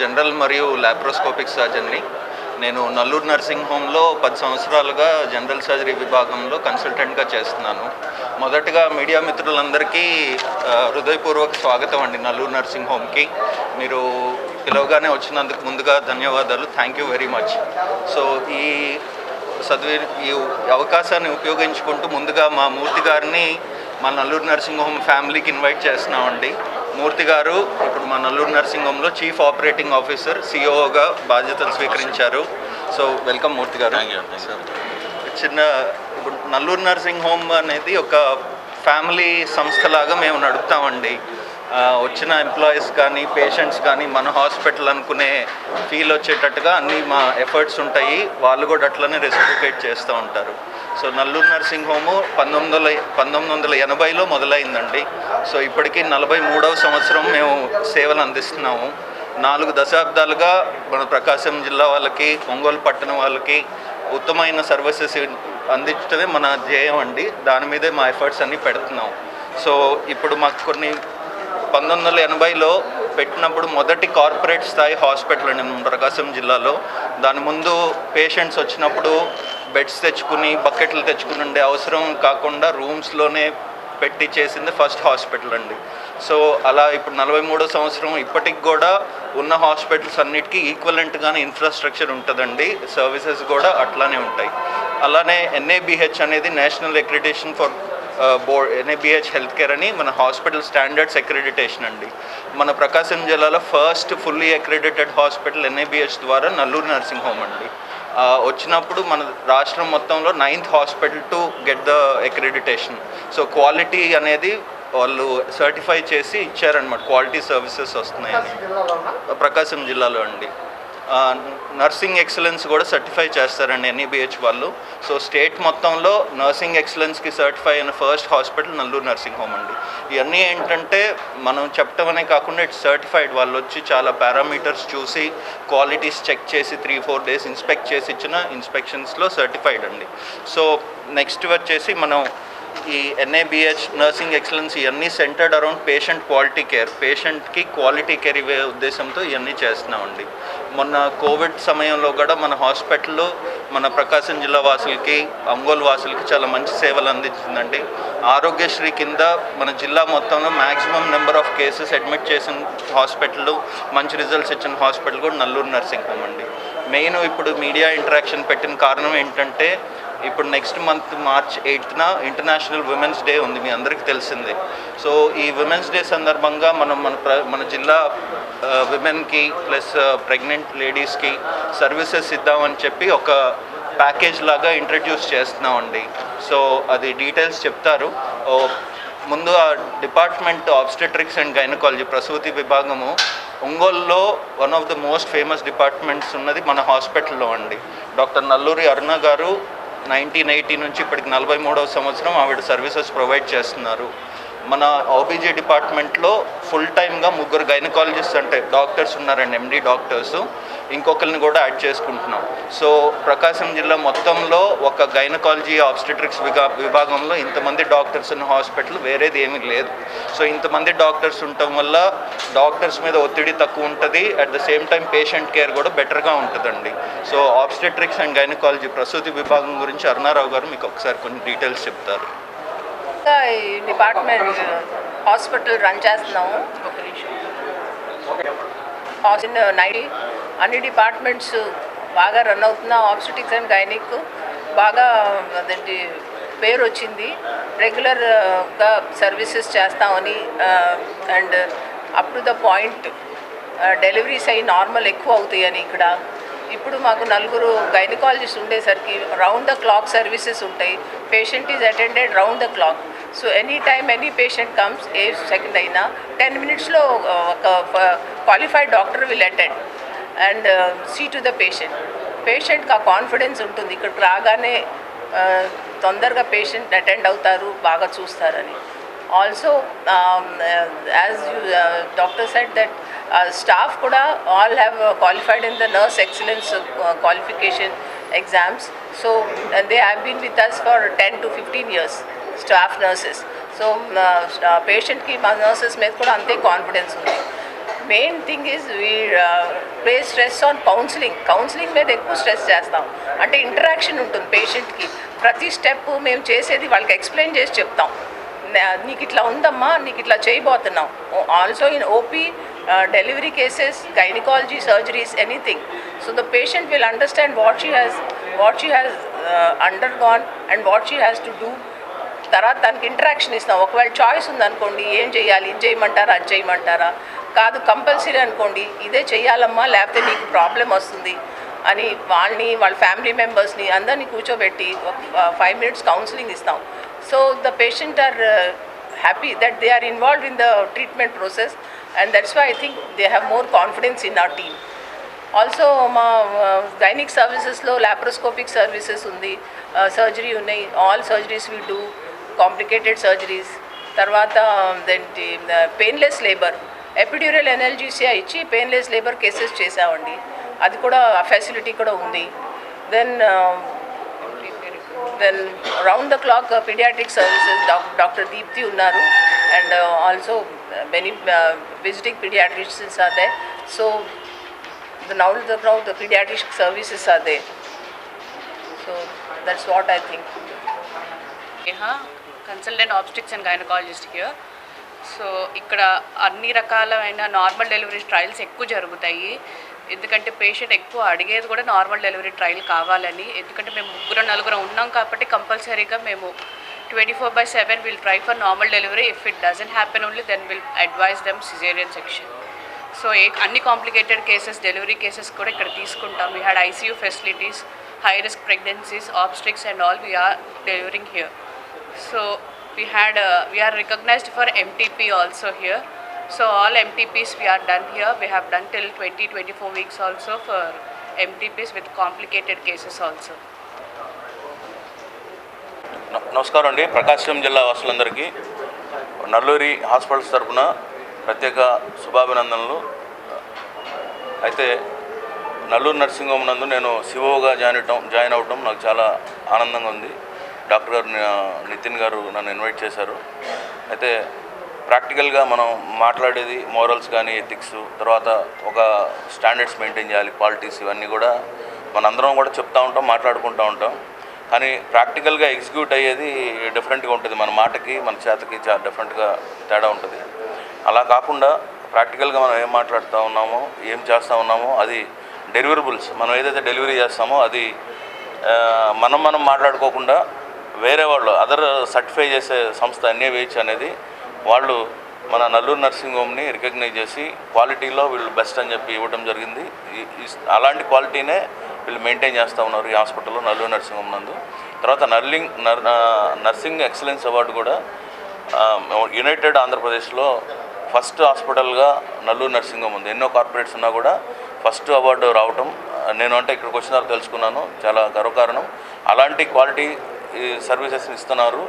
General మరియు laparoscopic సర్జన్ని నేను Nallur nursing హోమ్లో పది సంవత్సరాలుగా జనరల్ సర్జరీ విభాగంలో కన్సల్టెంట్గా చేస్తున్నాను. మొదటగా మీడియా మిత్రులందరికీ హృదయపూర్వక స్వాగతం అండి నల్లూరు నర్సింగ్ హోమ్కి మీరు పిలవగానే వచ్చినందుకు ముందుగా ధన్యవాదాలు. Thank you very much so ఈ సద్వి ఈ అవకాశాన్ని ఉపయోగించుకుంటూ ముందుగా మా మూర్తి గారిని మా నల్లూరు నర్సింగ్ హోమ్ ఫ్యామిలీకి ఇన్వైట్ చేస్తున్నామండి. మూర్తి గారు ఇప్పుడు మా నల్లూరు నర్సింగ్ హోమ్లో చీఫ్ ఆపరేటింగ్ ఆఫీసర్ సిఓగా బాధ్యతలు స్వీకరించారు. సో వెల్కమ్ మూర్తి గారు. చిన్న ఇప్పుడు నల్లూరు నర్సింగ్ హోమ్ అనేది ఒక ఫ్యామిలీ సంస్థలాగా మేము నడుపుతామండి. వచ్చిన ఎంప్లాయీస్ కానీ పేషెంట్స్ కానీ మన హాస్పిటల్ అనుకునే ఫీల్ వచ్చేటట్టుగా అన్నీ మా ఎఫర్ట్స్ ఉంటాయి. వాళ్ళు కూడా అట్లనే రెసిప్రికేట్ చేస్తూ ఉంటారు. సో నల్లూరు నర్సింగ్ హోము పంతొమ్మిది వందల పంతొమ్మిది వందల ఎనభైలో మొదలైందండి. సో ఇప్పటికీ నలభై మూడవ సంవత్సరం మేము సేవలు అందిస్తున్నాము. నాలుగు దశాబ్దాలుగా మన ప్రకాశం జిల్లా వాళ్ళకి ఒంగోలు పట్టణం వాళ్ళకి ఉత్తమైన సర్వీసెస్ అందించడమే మన ధ్యేయం అండి. దాని మీదే మా ఎఫర్ట్స్ అన్నీ పెడుతున్నాం సో ఇప్పుడు మాకు కొన్ని పంతొమ్మిది వందల ఎనభైలో పెట్టినప్పుడు మొదటి కార్పొరేట్ స్థాయి హాస్పిటల్ అండి ప్రకాశం జిల్లాలో. దాని ముందు పేషెంట్స్ వచ్చినప్పుడు బెడ్స్ తెచ్చుకుని బకెట్లు తెచ్చుకుని ఉండే అవసరం కాకుండా రూమ్స్లోనే పెట్టి చేసింది ఫస్ట్ హాస్పిటల్ అండి. సో అలా ఇప్పుడు నలభై మూడో సంవత్సరం ఇప్పటికి కూడా ఉన్న హాస్పిటల్స్ అన్నిటికీ ఈక్వలెంట్గానే ఇన్ఫ్రాస్ట్రక్చర్ ఉంటుందండి. సర్వీసెస్ కూడా అట్లానే ఉంటాయి. అలానే ఎన్ఏబిహెచ్ అనేది national accreditation for board NABH health care అని మన హాస్పిటల్ స్టాండర్డ్స్ అక్రిడిటేషన్ అండి. మన ప్రకాశం జిల్లాలో first fully accredited hospital NABH ద్వారా నల్లూరు నర్సింగ్ హోమ్ అండి. వచ్చినప్పుడు మన రాష్ట్రం మొత్తంలో ninth hospital to get the accreditation so quality అనేది వాళ్ళు సర్టిఫై చేసి ఇచ్చారనమాట క్వాలిటీ సర్వీసెస్ వస్తున్నాయని. ప్రకాశం జిల్లాలో అండి. నర్సింగ్ ఎక్సలెన్స్ కూడా సర్టిఫై చేస్తారండి ఎన్ఈబిహెచ్ వాళ్ళు. సో స్టేట్ మొత్తంలో నర్సింగ్ ఎక్సలెన్స్కి సర్టిఫై అయిన first hospital Nalluru nursing home అండి. ఇవన్నీ ఏంటంటే మనం చెప్పటం అనే కాకుండా ఇట్స్ సర్టిఫైడ్ వాళ్ళు వచ్చి చాలా పారామీటర్స్ చూసి క్వాలిటీస్ చెక్ చేసి త్రీ ఫోర్ డేస్ ఇన్స్పెక్ట్ చేసి ఇచ్చిన ఇన్స్పెక్షన్స్లో సర్టిఫైడ్ అండి. సో నెక్స్ట్ వచ్చేసి మనం ఈ ఎన్ఏబిహెచ్ నర్సింగ్ ఎక్సలెన్స్ ఇవన్నీ centred around patient quality care పేషెంట్కి క్వాలిటీ కేర్ ఇవే ఉద్దేశంతో ఇవన్నీ చేస్తున్నామండి. మొన్న కోవిడ్ సమయంలో కూడా మన హాస్పిటల్లో మన ప్రకాశం జిల్లా వాసులకి ఒంగోలు వాసులకి చాలా మంచి సేవలు అందించిందండి. ఆరోగ్యశ్రీ కింద మన జిల్లా మొత్తంలో maximum number of cases admit చేసిన హాస్పిటల్ మంచి రిజల్ట్స్ ఇచ్చిన హాస్పిటల్ కూడా నల్లూరు నర్సింగ్ హోమ్ అండి. మెయిన్ ఇప్పుడు మీడియా ఇంటరాక్షన్ పెట్టిన కారణం ఏంటంటే ఇప్పుడు నెక్స్ట్ మంత్ మార్చ్ ఎయిత్న ఇంటర్నేషనల్ ఉమెన్స్ డే ఉంది మీ అందరికీ తెలిసిందే. సో ఈ ఉమెన్స్ డే సందర్భంగా మనం మన ప్ర మన జిల్లా విమెన్కి ప్లస్ ప్రెగ్నెంట్ లేడీస్కి సర్వీసెస్ ఇద్దామని చెప్పి ఒక ప్యాకేజ్ లాగా ఇంట్రడ్యూస్ చేస్తున్నామండి. సో అది డీటెయిల్స్ చెప్తారు. ముందు ఆ డిపార్ట్మెంట్ ఆబ్స్టెట్రిక్స్ అండ్ గైనకాలజీ ప్రసూతి విభాగము ఒంగోలులో one of the most famous departments ఉన్నది మన హాస్పిటల్లో అండి. డాక్టర్ నల్లూరి అరుణ గారు నైన్టీన్ ఎయిటీ నుంచి ఇప్పటికి నలభై మూడవ సంవత్సరం ఆవిడ సర్వీసెస్ ప్రొవైడ్ చేస్తున్నారు. మన ఓబీజీ డిపార్ట్మెంట్లో ఫుల్ టైమ్గా ముగ్గురు గైనకాలజిస్ట్ అంటే డాక్టర్స్ ఉన్నారండి ఎండి డాక్టర్స్. ఇంకొకరిని కూడా యాడ్ చేసుకుంటున్నాం. సో ప్రకాశం జిల్లా మొత్తంలో ఒక గైనకాలజీ ఆబ్స్టెట్రిక్స్ విభా విభాగంలో ఇంతమంది డాక్టర్స్ ఉన్న హాస్పిటల్ వేరేది ఏమీ లేదు. సో ఇంతమంది డాక్టర్స్ ఉండటం వల్ల డాక్టర్స్ మీద ఒత్తిడి తక్కువ ఉంటుంది. At the same time patient care కూడా బెటర్గా ఉంటుందండి. సో ఆబ్స్టెట్రిక్స్ అండ్ గైనకాలజీ ప్రసూతి విభాగం గురించి అరుణారావు గారు మీకు ఒకసారి కొన్ని డీటెయిల్స్ చెప్తారు. ఇంకా ఈ డిపార్ట్మెంట్ హాస్పిటల్ రన్ చేస్తున్నాము. నైట్ అన్ని డిపార్ట్మెంట్స్ బాగా రన్ అవుతున్నా ఆప్సిటిక్స్ అండ్ గైనిక్ బాగా అదేంటి పేరు వచ్చింది. రెగ్యులర్గా సర్వీసెస్ చేస్తామని and up to the point deliveries అయ్యి నార్మల్ ఎక్కువ అవుతాయని ఇక్కడ. ఇప్పుడు మాకు నలుగురు గైనకాలజిస్ట్ ఉండేసరికి రౌండ్ ద క్లాక్ సర్వీసెస్ ఉంటాయి. Patient is attended round the clock so any time any patient comes a second అయినా టెన్ మినిట్స్లో ఒక qualified doctor will attend and see to the patient పేషెంట్కి ఆ కాన్ఫిడెన్స్ ఉంటుంది. ఇక్కడికి రాగానే తొందరగా పేషెంట్ అటెండ్ అవుతారు బాగా చూస్తారని. Also as you doctor set that staff కూడా all have qualified in the nurse excellence qualification exams so they have been with us for ten to fifteen years staff nurses. So పేషెంట్కి మా nurses మీద కూడా అంతే confidence ఉంది. Main thing is we play stress on counselling counselling మీద ఎక్కువ stress చేస్తాం. అంటే ఇంటరాక్షన్ ఉంటుంది పేషెంట్కి. ప్రతి స్టెప్ మేము చేసేది వాళ్ళకి ఎక్స్ప్లెయిన్ చేసి చెప్తాం. నీకు ఇట్లా ఉందమ్మా నీకు ఇట్లా చేయబోతున్నాం. Also in OP delivery cases gynaecology surgeries anything so the patient will understand what she has what she has undergone and what she has to do తర్వాత దానికి ఇంటరాక్షన్ ఇస్తాం ఒకవేళ చాయిస్ ఉందనుకోండి ఏం చేయాలి? ఇది చేయమంటారా? అది చేయమంటారా? కాదు కంపల్సరీ అనుకోండి ఇదే చేయాలమ్మా లేకపోతే నీకు ప్రాబ్లం వస్తుంది అని వాళ్ళని వాళ్ళ ఫ్యామిలీ మెంబర్స్ని అందరినీ కూర్చోబెట్టి ఒక ఫైవ్ మినిట్స్ కౌన్సిలింగ్ ఇస్తాం. So the patient are happy that they are involved in the treatment process and that's why I think they have more confidence in our team also మా గైనిక్ సర్వీసెస్లో laparoscopic services ఉంది. Surgery ఉన్నాయి. All surgeries we do complicated surgeries తర్వాత దేంటి painless labour epidural anaesthesia ఇచ్చి painless labour cases చేసామండి అది కూడా ఆ ఫెసిలిటీ కూడా ఉంది. Then then round the clock paediatric services doctor Deepthi ఉన్నారు. And also many visiting paediatricians are there so the know the crowd the paediatric services అదే so that's what I think think. Consultant obstetrics and gynaecologist here so ఇక్కడ అన్ని రకాలైన normal delivery trials ఎక్కువ జరుగుతాయి ఎందుకంటే patient ఎక్కువ అడిగేది కూడా నార్మల్ డెలివరీ ట్రయల్ కావాలని ఎందుకంటే మేము ముగ్గురు నలుగురు ఉన్నాం కాబట్టి కంపల్సరీగా మేము twenty four by seven will try for normal delivery if it doesn't happen only then will advise them caesarean section so ఏ అన్ని కాంప్లికేటెడ్ కేసెస్ డెలివరీ కేసెస్ కూడా ఇక్కడ తీసుకుంటాం we had ICU facilities high risk pregnancies obstetrics and all we are delivering here So we had uh, we are recognized for MTP also here. So all MTPs we are done here. We have done till 20 24 weeks also for MTPs with complicated cases also. న- నమస్కారం అండి ప్రకాశం జిల్లా వాసులందరికీ Nalluri hospitals తరపున ప్రత్యేక శుభాభినందనలు అయితే Nallur nursing home నందు నేను సిఓగా జాయిన్ అవటం జాయిన్ అవటం నాకు చాలా ఆనందంగా ఉంది డాక్టర్ గారు నితిన్ గారు నన్ను ఇన్వైట్ చేశారు. అయితే ప్రాక్టికల్గా మనం మాట్లాడేది మోరల్స్ కానీ ఎథిక్స్ తర్వాత ఒక స్టాండర్డ్స్ మెయింటైన్ చేయాలి క్వాలిటీస్ ఇవన్నీ కూడా మనందరం కూడా చెప్తా ఉంటాం మాట్లాడుకుంటూ ఉంటాం. కానీ ప్రాక్టికల్గా ఎగ్జిక్యూట్ అయ్యేది డిఫరెంట్గా ఉంటుంది. మన మాటకి మన చేతకి చాలా డిఫరెంట్గా తేడా ఉంటుంది. అలా కాకుండా ప్రాక్టికల్గా మనం ఏం మాట్లాడుతూ ఉన్నామో ఏం చేస్తూ ఉన్నామో అది డెలివరబుల్స్. మనం ఏదైతే డెలివరీ చేస్తామో అది మనం మనం మాట్లాడుకోకుండా వేరే వాళ్ళు అదర్ సర్టిఫై చేసే సంస్థ ఎన్ఏవిహెచ్ అనేది వాళ్ళు మన నల్లూరు నర్సింగ్ హోమ్ని రికగ్నైజ్ చేసి క్వాలిటీలో వీళ్ళు బెస్ట్ అని చెప్పి ఇవ్వడం జరిగింది. అలాంటి క్వాలిటీనే వీళ్ళు మెయింటైన్ చేస్తూ ఉన్నారు ఈ హాస్పిటల్లో నల్లూరు నర్సింగ్ హోమ్ నందు. తర్వాత నర్లింగ్ నర్ నర్సింగ్ ఎక్సలెన్స్ అవార్డు కూడా యునైటెడ్ ఆంధ్రప్రదేశ్లో ఫస్ట్ హాస్పిటల్గా నల్లూరు నర్సింగ్ హోమ్ ఉంది. ఎన్నో కార్పొరేట్స్ ఉన్నా కూడా ఫస్ట్ అవార్డు రావటం నేను అంటే ఇక్కడికి వచ్చిన తర్వాత తెలుసుకున్నాను చాలా గర్వకారణం. అలాంటి క్వాలిటీ సర్వీసెస్ ఇస్తున్నారు.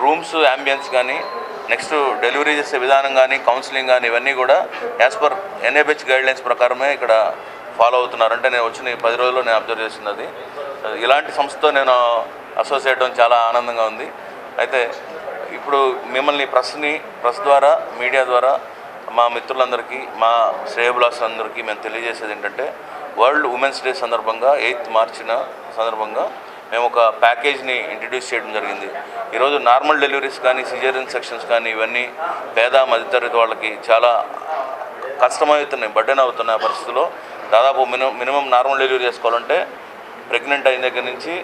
రూమ్స్ అంబియన్స్ కానీ నెక్స్ట్ డెలివరీ చేసే విధానం కానీ కౌన్సిలింగ్ కానీ ఇవన్నీ కూడా యాజ్ పర్ ఎన్ఏబిహెచ్ గైడ్లైన్స్ ప్రకారమే ఇక్కడ ఫాలో అవుతున్నారు. అంటే నేను వచ్చిన పది రోజుల్లో నేను అబ్జర్వ్ చేసినది ఇలాంటి సంస్థతో నేను అసోసియేట్ అవ్వడం చాలా ఆనందంగా ఉంది. అయితే ఇప్పుడు మిమ్మల్ని ప్రెస్ని ప్రెస్ ద్వారా మీడియా ద్వారా మా మిత్రులందరికీ మా శ్రేయబులాసులందరికీ మేము తెలియజేసేది ఏంటంటే వరల్డ్ ఉమెన్స్ డే సందర్భంగా ఎయిత్ మార్చిన సందర్భంగా మేము ఒక ప్యాకేజ్ని ఇంట్రడ్యూస్ చేయడం జరిగింది. ఈరోజు నార్మల్ డెలివరీస్ కానీ సిజేరియన్ సెక్షన్స్ కానీ ఇవన్నీ పేద మధ్యతరగతి వాళ్ళకి చాలా కష్టమవుతున్నాయి బర్డెన్ అవుతున్న పరిస్థితిలో. దాదాపు మినిమం మినిమం నార్మల్ డెలివరీ చేసుకోవాలంటే ప్రెగ్నెంట్ అయిన దగ్గర నుంచి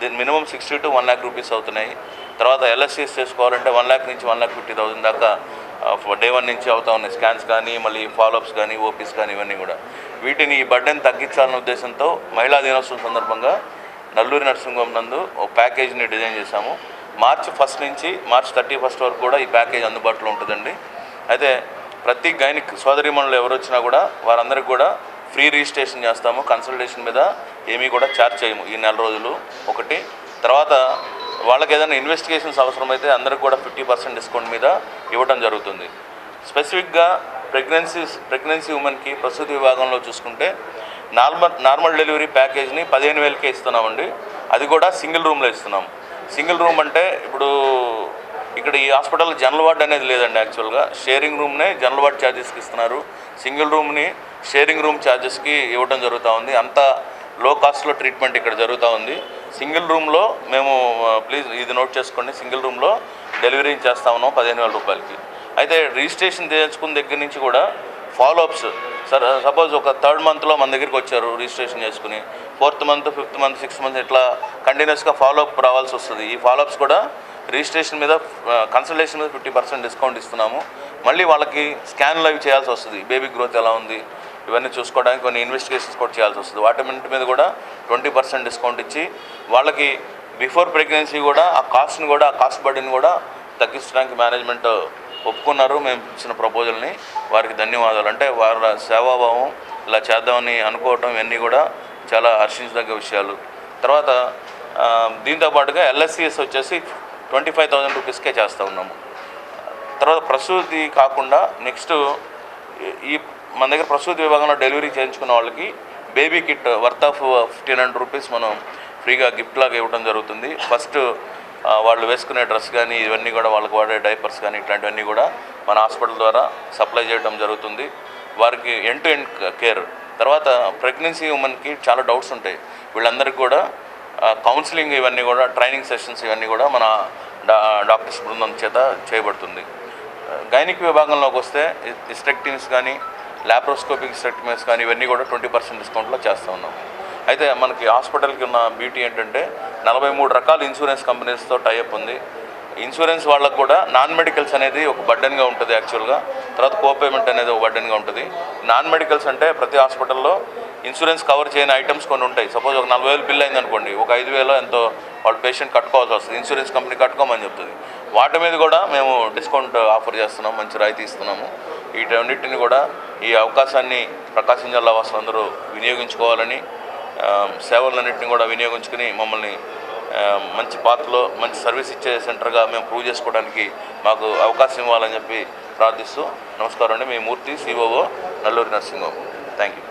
దీని minimum sixty to one lakh rupees అవుతున్నాయి. తర్వాత ఎల్ఎస్సీఎస్ చేసుకోవాలంటే వన్ ల్యాక్ నుంచి వన్ ల్యాక్ ఫిఫ్టీ థౌసండ్ దాకా డే వన్ నుంచి అవుతా ఉన్నాయి స్కాన్స్ కానీ మళ్ళీ ఫాలోఅప్స్ కానీ ఓపీస్ కానీ ఇవన్నీ కూడా. వీటిని ఈ బర్డెన్ తగ్గించాలనే ఉద్దేశంతో మహిళా దినోత్సవం సందర్భంగా నల్లూరి నర్సింగ్ నందు ఒక ప్యాకేజ్ని డిజైన్ చేశాము. మార్చ్ ఫస్ట్ నుంచి మార్చ్ థర్టీ ఫస్ట్ వరకు కూడా ఈ ప్యాకేజ్ అందుబాటులో ఉంటుందండి. అయితే ప్రతి గైనిక్ సోదరిమణులు ఎవరు వచ్చినా కూడా వారందరికి కూడా ఫ్రీ రిజిస్ట్రేషన్ చేస్తాము. కన్సల్టేషన్ మీద ఏమీ కూడా ఛార్జ్ చేయము ఈ నెల రోజులు ఒకటి. తర్వాత వాళ్ళకి ఏదైనా ఇన్వెస్టిగేషన్స్ అవసరమైతే అందరికి కూడా ఫిఫ్టీ పర్సెంట్ డిస్కౌంట్ మీద ఇవ్వడం జరుగుతుంది. స్పెసిఫిక్గా ప్రెగ్నెన్సీ ప్రెగ్నెన్సీ ఉమెన్కి ప్రసూతి విభాగంలో చూసుకుంటే నార్మల్ నార్మల్ డెలివరీ ప్యాకేజ్ని పదిహేను వేలకే ఇస్తున్నామండి. అది కూడా సింగిల్ రూమ్లో ఇస్తున్నాం. సింగిల్ రూమ్ అంటే ఇప్పుడు ఇక్కడ ఈ హాస్పిటల్ జనరల్ వార్డ్ అనేది లేదండి యాక్చువల్గా. షేరింగ్ రూమ్నే జనరల్ వార్డ్ ఛార్జెస్కి ఇస్తున్నారు. సింగిల్ రూమ్ని షేరింగ్ రూమ్ ఛార్జెస్కి ఇవ్వడం జరుగుతూ ఉంది. అంత లో కాస్ట్లో ట్రీట్మెంట్ ఇక్కడ జరుగుతూ ఉంది. సింగిల్ రూమ్లో మేము ప్లీజ్ ఇది నోట్ చేసుకోండి. సింగిల్ రూమ్లో డెలివరీ చేస్తా ఉన్నాం పదిహేను వేల రూపాయలకి. అయితే రిజిస్ట్రేషన్ చేయించుకున్న దగ్గర నుంచి కూడా ఫాలోఅప్స్ సర్ సపోజ్ ఒక థర్డ్ మంత్లో మన దగ్గరికి వచ్చారు రిజిస్ట్రేషన్ చేసుకుని fourth month fifth month sixth month ఇట్లా కంటిన్యూస్గా ఫాలోఅప్ రావాల్సి వస్తుంది. ఈ ఫాలోఅప్స్ కూడా రిజిస్ట్రేషన్ మీద కన్సల్టేషన్ మీద ఫిఫ్టీ పర్సెంట్ డిస్కౌంట్ ఇస్తున్నాము. మళ్ళీ వాళ్ళకి స్కాన్లు అవి చేయాల్సి వస్తుంది. బేబీ గ్రోత్ ఎలా ఉంది? ఇవన్నీ చూసుకోవడానికి కొన్ని ఇన్వెస్టిగేషన్స్ కూడా చేయాల్సి వస్తుంది. వాటి మీద కూడా ట్వంటీ పర్సెంట్ డిస్కౌంట్ ఇచ్చి వాళ్ళకి బిఫోర్ ప్రెగ్నెన్సీ కూడా ఆ కాస్ట్ని కూడా ఆ కాస్ట్ బర్డెన్ కూడా తగ్గించడానికి మేనేజ్మెంట్ ఒప్పుకున్నారు. మేము ఇచ్చిన ప్రపోజల్ని వారికి ధన్యవాదాలు. అంటే వారి సేవాభావం ఇలా చేద్దామని అనుకోవటం ఇవన్నీ కూడా చాలా హర్షించదగ్గ విషయాలు. తర్వాత దీంతో పాటుగా ఎల్ఎస్సిఎస్ వచ్చేసి ట్వంటీ ఫైవ్ థౌజండ్ రూపీస్కే చేస్తూ ఉన్నాము. తర్వాత ప్రసూతి కాకుండా నెక్స్ట్ ఈ మన దగ్గర ప్రసూతి విభాగంలో డెలివరీ చేయించుకున్న వాళ్ళకి baby kit worth of fifteen hundred rupees మనం ఫ్రీగా గిఫ్ట్ లాగా ఇవ్వడం జరుగుతుంది. ఫస్ట్ వాళ్ళు వేసుకునే డ్రెస్ కానీ ఇవన్నీ కూడా వాళ్ళకి వాడే డైపర్స్ కానీ ఇట్లాంటివన్నీ కూడా మన హాస్పిటల్ ద్వారా సప్లై చేయడం జరుగుతుంది. వారికి ఎండ్ టు ఎండ్ కేర్ తర్వాత ప్రెగ్నెన్సీ ఉమెన్కి చాలా డౌట్స్ ఉంటాయి. వీళ్ళందరికీ కూడా కౌన్సిలింగ్ ఇవన్నీ కూడా ట్రైనింగ్ సెషన్స్ ఇవన్నీ కూడా మన డాక్టర్స్ బృందం చేత చేయబడుతుంది. గైనిక్ విభాగంలోకి వస్తే ఇస్టెక్టిమ్స్ కానీ ల్యాప్రోస్కోపిక్ ఇస్టెక్టిమ్స్ కానీ ఇవన్నీ కూడా ట్వంటీ పర్సెంట్ డిస్కౌంట్లో చేస్తూ ఉన్నాం. అయితే మనకి హాస్పిటల్కి ఉన్న బ్యూటీ ఏంటంటే నలభై మూడు రకాల ఇన్సూరెన్స్ కంపెనీస్తో టైఅప్ ఉంది. ఇన్సూరెన్స్ వాళ్ళకు కూడా నాన్ మెడికల్స్ అనేది ఒక బర్డెన్గా ఉంటుంది యాక్చువల్గా తర్వాత కోపేమెంట్ అనేది ఒక బర్డెన్గా ఉంటుంది. నాన్ మెడికల్స్ అంటే ప్రతి హాస్పిటల్లో ఇన్సూరెన్స్ కవర్ చేయని ఐటమ్స్ కొన్ని ఉంటాయి. సపోజ్ ఒక నలభై వేలు బిల్ అయింది అనుకోండి ఒక ఐదు వేలో ఎంతో వాళ్ళు పేషెంట్ కట్టుకోవాల్సి వస్తుంది. ఇన్సూరెన్స్ కంపెనీ కట్టుకోమని చెప్తుంది. వాటి మీద కూడా మేము డిస్కౌంట్ ఆఫర్ చేస్తున్నాం మంచి రాయితీ ఇస్తున్నాము. వీటన్నిటిని కూడా ఈ అవకాశాన్ని ప్రకాశం జిల్లా వాసులందరూ వినియోగించుకోవాలని సేవలన్నింటినీ కూడా వినియోగించుకుని మమ్మల్ని మంచి పాత్రలో మంచి సర్వీస్ ఇచ్చే సెంటర్గా మేము ప్రూవ్ చేసుకోవడానికి మాకు అవకాశం ఇవ్వాలని చెప్పి ప్రార్థిస్తూ నమస్కారం అండి. మీ Murthy COO Nalluri nursing home. Thank you